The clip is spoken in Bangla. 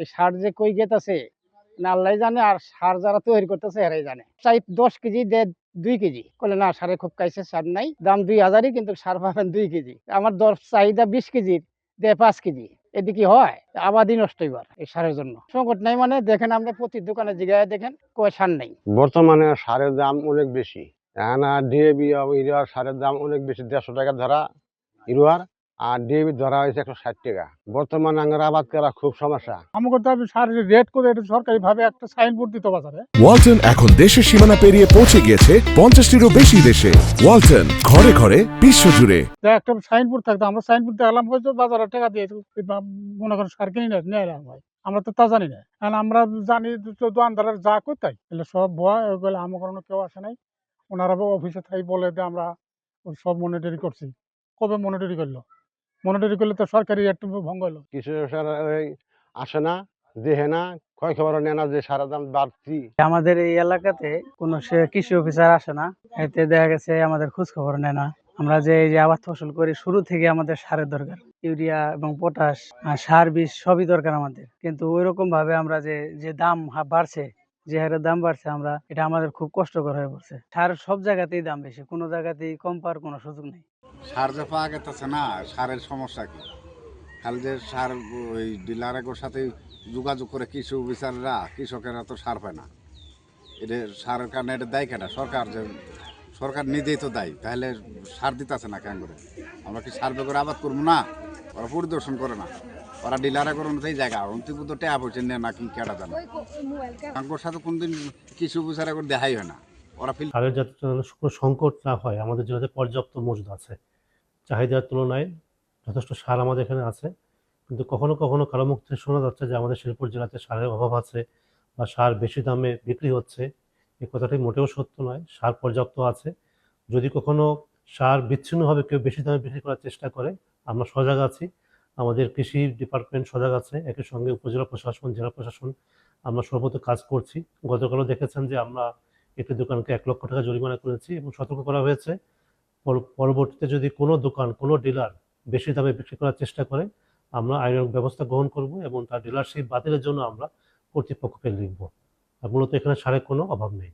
এই সার যে কই গেতাছে, না আল্লাহ জানে, আর সার যারা তৈরি করতেছে এরাই জানে। চাই দশ কেজি, দে দুই কেজি। বলে না, সারে খুব কাইছে, সার নাই। দাম দুই হাজারই, কিন্তু সার পাবেন দুই কেজি। আমার দশ চাহিদা বিশ কেজির দে পাঁচ কেজি। এদিকে হয়? আবাদি নষ্ট এবার এই সারের জন্য। সংকট নাই মানে দেখেন আমরা প্রতি দোকানে জিগায় দেখেন, কয় সার নেই। বর্তমানে সারের দাম অনেক বেশি। ডিএবি ইউরিয়ার সারের দাম অনেক বেশি, দেড়শো টাকা ধরা। ইউরিয়ার আর ডিএবি ধরা হয়েছে একশো ষাট টাকা। বর্তমানে আঙ্গার আবাদ করা খুব সমস্যা। আমাকে দাবি সারের রেট করে এটা সরকারি ভাবে একটা সাইনবোর্ড দিতে বাজারে ওয়ালটন এখন দেশের সীমানা পেরিয়ে পৌঁছে গিয়েছে পঞ্চাশটিরও বেশি দেশে। ওয়ালটন ঘরে ঘরে বিশ্বজুড়ে যে একটা সাইনবোর্ড থাকতো আমরা সাইনবোর্ড দেখলাম হয়তো বাজারে টাকা দিয়ে মনে করেন সার কিনে নিয়ে এলাম ভাই। আমরা তো তা জানি না। কারণ আমরা জানি তো দোকানদারের যা কোথায় এগুলো সব ভয় ওগুলো আমার কোনো কেউ আসে নাই। ওনারা অফিসে থাই বলে যে আমরা সব মনিটরি করছি। কবে মনিটরি করল? মনিটরি করলে তো সরকারি একটু ভঙ্গ হলো। কিছু সার ওই আসে না দেহে না ক্ষয় খবর নেয় না যে সারের দাম বাড়তি। আমাদের এই এলাকাতে কোনো সে কৃষি অফিসার আসে না এতে দেখা গেছে আমাদের খোঁজ খবর নেয় না। আমরা যে এই যে আবাদ ফসল করি শুরু থেকে আমাদের সারের দরকার। ইউরিয়া এবং পটাশ আর সার বীজ সবই দরকার আমাদের। কিন্তু ওই রকম ভাবে আমরা যে যে দাম হা- বাড়ছে যে হারে দাম বাড়ছে, আমরা এটা আমাদের খুব কষ্টকর হয়ে পড়ছে। সার সব জায়গাতেই দাম বেশি, কোনো জায়গাতেই কম পাওয়ার কোনো সুযোগ নেই। সার যে পাওয়া গেতেছে না, সারের সমস্যা কি? খালি যে সার ওই ডিলারের সাথে যোগাযোগ করে কৃষি অফিসাররা, কৃষকেরা তো সার পায় না। এটা সারের কারণে এটা দেয় কেনা? সরকার যে, সরকার নিজেই তো দেয়, তাহলে সার দিতেছে না কেন করে? আমরা কি সার্ভে করে আবাদ করব না? ওরা পরিদর্শন করে না। ওরা ডিলারে করে সেই জায়গা। অন্তিম তো ট্যাপ হচ্ছে না নাকি কেটা জানে। তাঙ্কর সাথে কোনদিন কৃষি অফিসার করে দেখাই হয় না। ওরা ফিল সারের যাতে কোনো সংকট না হয়, আমাদের জেলাতে পর্যাপ্ত মজুদ আছে। চাহিদার তুলনায় যথেষ্ট সার আমাদের এখানে আছে। কিন্তু কখনো কখনো কারও মুখ থেকে শোনা যাচ্ছে যে আমাদের শিলপুর জেলাতে সারের অভাব আছে বা সার বেশি দামে বিক্রি হচ্ছে। এই কথাটি মোটেও সত্য নয়, সার পর্যাপ্ত আছে। যদি কখনো সার বিচ্ছিন্নভাবে কেউ বেশি দামে বিক্রি করার চেষ্টা করে, আমরা সজাগ আছি। আমাদের কৃষি ডিপার্টমেন্ট সজাগ আছে একই সঙ্গে উপজেলা প্রশাসন, জেলা প্রশাসন আমরা সর্বত কাজ করছি। গতকালও দেখেছেন যে আমরা একটি দোকানকে এক লক্ষ টাকা জরিমানা করেছি এবং সতর্ক করা হয়েছে। পর- পরবর্তীতে যদি কোনো দোকান, কোনো ডিলার বেশি দামে বিক্রি করার চেষ্টা করে, আমরা আইনের ব্যবস্থা গ্রহণ করব এবং তার ডিলারশিপ বাতিলের জন্য আমরা কর্তৃপক্ষকে লিখব। মূলত এখানে সারের কোনো অভাব নেই।